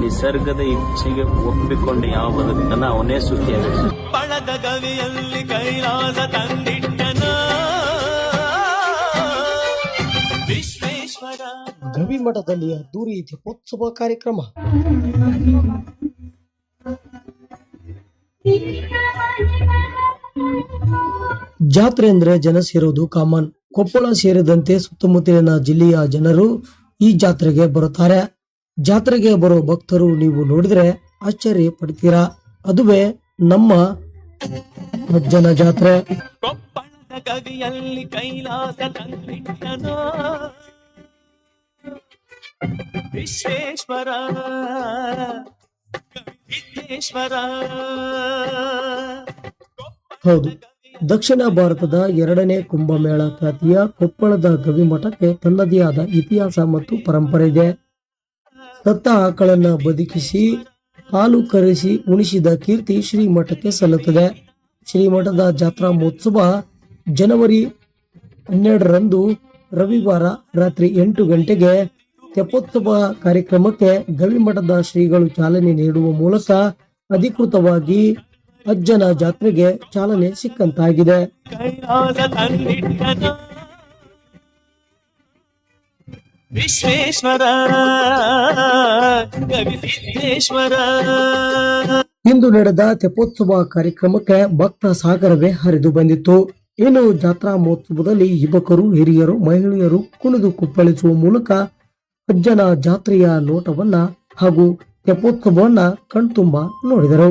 ನಿಸರ್ಗದ ಇಚ್ಛೆಗೆ ಒಪ್ಪಿಕೊಂಡು ಯಾವ ಬದುಕನ್ನ ಅವನೇ ಸುಖಿಯಾಗಿರ್ತಾನೆ ಪಳದ ಗವಿಯಲ್ಲಿ ಕೈಲಾಸ ತಂದಿಟ್ಟನ. ವಿಶ್ವೇಶ್ವರ. ಗವಿಮಠದಲ್ಲಿ ಅದ್ದೂರಿ ದೀಪೋತ್ಸವ ಕಾರ್ಯಕ್ರಮ. ಜಾತ್ರೆ ಅಂದ್ರೆ ಜನ ಸೇರೋದು ಕಾಮನ್. ಕೊಪ್ಪಳ ಸೇರಿದಂತೆ ಸುತ್ತಮುತ್ತಲಿನ ಜಿಲ್ಲೆಯ ಜನರು ಈ ಜಾತ್ರೆಗೆ ಬರುತ್ತಾರೆ. ಜಾತ್ರೆಗೆ ಬರೋ ಭಕ್ತರು ನೀವು ನೋಡಿದ್ರೆ ಆಶ್ಚರ್ಯ ಪಡ್ತೀರಾ ಅದುವೇ ನಮ್ಮ ಅಜ್ಜನ ಜಾತ್ರೆ. ಗವಿಯಲ್ಲಿ ಕೈಲಾಸ ವಿಶ್ವೇಶ್ವರ. ವಿಶ್ವೇಶ್ವರ ಹೌದು. ದಕ್ಷಿಣ ಭಾರತದ ಎರಡನೇ ಕುಂಭಮೇಳ ಖ್ಯಾತಿಯ ಕೊಪ್ಪಳದ ಗವಿಮಠಕ್ಕೆ ತನ್ನದೇ ಆದ ಇತಿಹಾಸ ಮತ್ತು ಪರಂಪರೆ ಇದೆ. ಸತ್ತ ಆಕಳನ್ನ ಬದುಕಿಸಿ, ಹಾಲು ಕರೆಸಿ ಉಣಿಸಿದ ಕೀರ್ತಿ ಶ್ರೀಮಠಕ್ಕೆ ಸಲ್ಲುತ್ತದೆ. ಶ್ರೀಮಠದ ಜಾತ್ರಾ ಮಹೋತ್ಸವ ಜನವರಿ ಹನ್ನೆರಡರಂದು ರವಿವಾರ ರಾತ್ರಿ ಎಂಟು ಗಂಟೆಗೆ ತೆಪ್ಪೋತ್ಸವ ಕಾರ್ಯಕ್ರಮಕ್ಕೆ ಗವಿಮಠದ ಶ್ರೀಗಳು ಚಾಲನೆ ನೀಡುವ ಮೂಲಕ ಅಧಿಕೃತವಾಗಿ ಅಜ್ಜನ ಜಾತ್ರೆಗೆ ಚಾಲನೆ ಸಿಕ್ಕಂತಾಗಿದೆ. ವಿಶ್ವೇಶ್ವರ. ಕವಿ ಸಿದ್ದೇಶ್ವರ. ಇಂದು ನಡೆದ ತೆಪ್ಪೋತ್ಸವ ಕಾರ್ಯಕ್ರಮಕ್ಕೆ ಭಕ್ತ ಸಾಗರವೇ ಹರಿದು ಬಂದಿತ್ತು. ಇನ್ನು ಜಾತ್ರಾ ಮಹೋತ್ಸವದಲ್ಲಿ ಯುವಕರು, ಹಿರಿಯರು, ಮಹಿಳೆಯರು ಕುಣಿದು ಕುಪ್ಪಳಿಸುವ ಮೂಲಕ ಅಜ್ಜನ ಜಾತ್ರೆಯ ನೋಟವನ್ನ ಹಾಗೂ ತೆಪ್ಪೋತ್ಸವವನ್ನ ಕಣ್ತುಂಬ ನೋಡಿದರು.